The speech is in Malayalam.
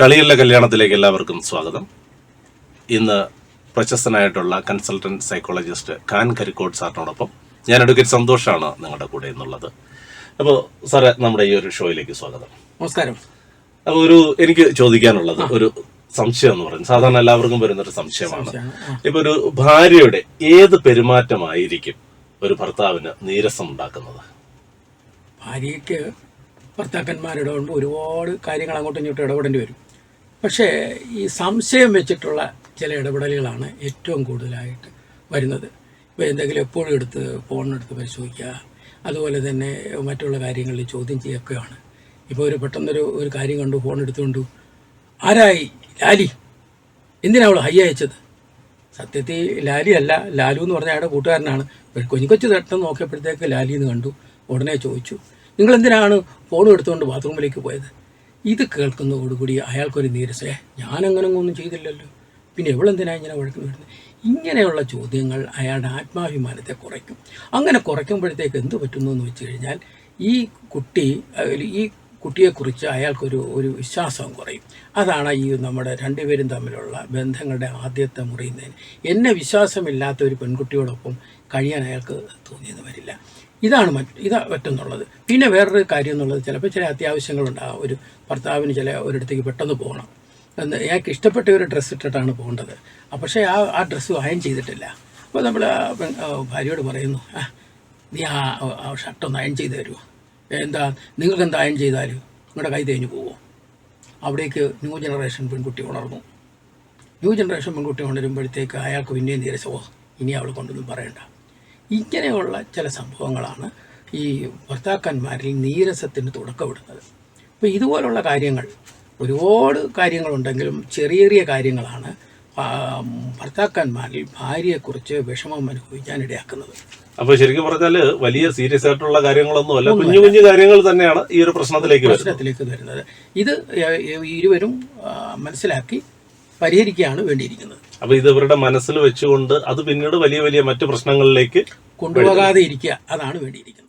കളിയുള്ള കല്യാണത്തിലേക്ക് എല്ലാവർക്കും സ്വാഗതം. ഇന്ന് പ്രശസ്തനായിട്ടുള്ള കൺസൾട്ടന്റ് സൈക്കോളജിസ്റ്റ് ഖാൻ കരിക്കോട് സാറിനോടൊപ്പം ഞാൻ അഡ്വക്കേറ്റ് സന്തോഷാണ് നിങ്ങളുടെ കൂടെ എന്നുള്ളത്. അപ്പോൾ സാറേ നമ്മുടെ ഈ ഒരു ഷോയിലേക്ക് സ്വാഗതം. നമസ്കാരം. അപ്പോൾ ഒരു എനിക്ക് ചോദിക്കാനുള്ളത് ഒരു സംശയം എന്ന് പറയുന്നത് സാധാരണ എല്ലാവർക്കും വരുന്നൊരു സംശയമാണ്. ഇപ്പൊ ഒരു ഭാര്യയുടെ ഏത് പെരുമാറ്റമായിരിക്കും ഒരു ഭർത്താവിന് നീരസം ഉണ്ടാക്കുന്നത്? ഭാര്യയ്ക്ക് ഭർത്താക്കന്മാരുടെ ഒരുപാട് കാര്യങ്ങൾ അങ്ങോട്ടും ഇങ്ങോട്ടും ഇടപെടേണ്ടി വരും. പക്ഷേ ഈ സംശയം വെച്ചിട്ടുള്ള ചില ഇടപെടലുകളാണ് ഏറ്റവും കൂടുതലായിട്ട് വരുന്നത്. ഇപ്പോൾ എന്തെങ്കിലും എപ്പോഴും എടുത്ത് ഫോണിനെടുത്ത് പരിശോധിക്കുക അതുപോലെ തന്നെ മറ്റുള്ള കാര്യങ്ങളിൽ ചോദ്യം ചെയ്യുകയൊക്കെയാണ്. ഇപ്പോൾ ഒരു പെട്ടെന്നൊരു ഒരു കാര്യം കണ്ടു ഫോൺ എടുത്തുകൊണ്ടു ആരായി? ലാലി? എന്തിനാ അവൾ ഹൈ അയച്ചത്? സത്യത്തിൽ ലാലി അല്ല ലാലു എന്ന് പറഞ്ഞ അയാളുടെ കൂട്ടുകാരനാണ്. കൊഞ്ഞിക്കൊച്ചു തട്ടം നോക്കിയപ്പോഴത്തേക്ക് ലാലി എന്ന് കണ്ടു. ഉടനെ ചോദിച്ചു നിങ്ങൾ എന്തിനാണ് ഫോൺ എടുത്തുകൊണ്ട് ബാത്റൂമിലേക്ക് പോയത്? ഇത് കേൾക്കുന്നതോടുകൂടി അയാൾക്കൊരു നീരസേ ഞാനങ്ങനെ ഒന്നും ചെയ്തില്ലല്ലോ. പിന്നെ എവളെന്തിനാ ഇങ്ങനെ വഴക്കിന് വരുന്നത് ഇങ്ങനെയുള്ള ചോദ്യങ്ങൾ അയാളുടെ ആത്മാഭിമാനത്തെ കുറയ്ക്കും. അങ്ങനെ കുറയ്ക്കുമ്പോഴത്തേക്ക് എന്ത് പറ്റുന്നു എന്ന് വെച്ച് കഴിഞ്ഞാൽ ഈ കുട്ടി ഈ കുട്ടിയെക്കുറിച്ച് അയാൾക്കൊരു ഒരു വിശ്വാസം കുറയും. അതാണ് ഈ നമ്മുടെ രണ്ടുപേരും തമ്മിലുള്ള ബന്ധങ്ങളുടെ ആദ്യത്തെ മുറിയുന്നതിന്. എന്നെ വിശ്വാസമില്ലാത്ത ഒരു പെൺകുട്ടിയോടൊപ്പം കഴിയാൻ അയാൾക്ക് തോന്നിയെന്ന് വരില്ല. ഇതാണ് മറ്റ് ഇതാ പറ്റുന്നുള്ളത് പിന്നെ വേറൊരു കാര്യം എന്നുള്ളത് ചിലപ്പോൾ ചില അത്യാവശ്യങ്ങളുണ്ടാകും ഒരു ഭർത്താവിന് ചില ഒരിടത്തേക്ക് പെട്ടെന്ന് പോകണം എന്ന്. അയാൾക്ക് ഇഷ്ടപ്പെട്ട ഒരു ഡ്രസ്സ് ഇട്ടിട്ടാണ് പോകേണ്ടത്. പക്ഷേ ആ ആ ഡ്രസ്സ് അയൺ ചെയ്തിട്ടില്ല. അപ്പോൾ നമ്മൾ ഭാര്യയോട് പറയുന്നു നീ ആ ഷർട്ടൊന്ന് അയൺ ചെയ്ത് തരുമോ? എന്താ നിങ്ങൾക്ക് എന്തായാലും ചെയ്താൽ നിങ്ങളുടെ കൈ തേഞ്ഞു പോവോ. അവിടേക്ക് ന്യൂ ജനറേഷൻ പെൺകുട്ടി ഉണർന്നു. ന്യൂ ജനറേഷൻ പെൺകുട്ടി ഉണരുമ്പോഴത്തേക്ക് അയാൾക്ക് പിന്നെയും നീരസമോ ഇനി അവൾ കൊണ്ടൊന്നും പറയണ്ട. ഇങ്ങനെയുള്ള ചില സംഭവങ്ങളാണ് ഈ ഭർത്താക്കന്മാരിൽ നീരസത്തിന് തുടക്കമിടുന്നത്. അപ്പോൾ ഇതുപോലുള്ള കാര്യങ്ങൾ ഒരുപാട് കാര്യങ്ങളുണ്ടെങ്കിലും ചെറിയ ചെറിയ കാര്യങ്ങളാണ് ഭർത്താക്കന്മാരിൽ ഭാര്യയെക്കുറിച്ച് വിഷമം അനുഭവിക്കാൻ ഇടയാക്കുന്നത് അപ്പൊ ശരിക്കും പറഞ്ഞാൽ വലിയ സീരിയസ് ആയിട്ടുള്ള കാര്യങ്ങളൊന്നും അല്ല കുഞ്ഞു കുഞ്ഞു കാര്യങ്ങൾ തന്നെയാണ് ഈ ഒരു പ്രശ്നത്തിലേക്ക് വരുന്നത്. പ്രശ്നത്തിലേക്ക് വരുന്നത്. ഇത് ഇരുവരും മനസ്സിലാക്കി പരിഹരിക്കുകയാണ് വേണ്ടിയിരിക്കുന്നത്. അപ്പൊ ഇത് ഇവരുടെ മനസ്സിൽ വെച്ചുകൊണ്ട് അത് പിന്നീട് വലിയ വലിയ മറ്റു പ്രശ്നങ്ങളിലേക്ക് കൊണ്ടുപോകാതെ ഇരിക്കുക അതാണ് വേണ്ടിയിരിക്കുന്നത്.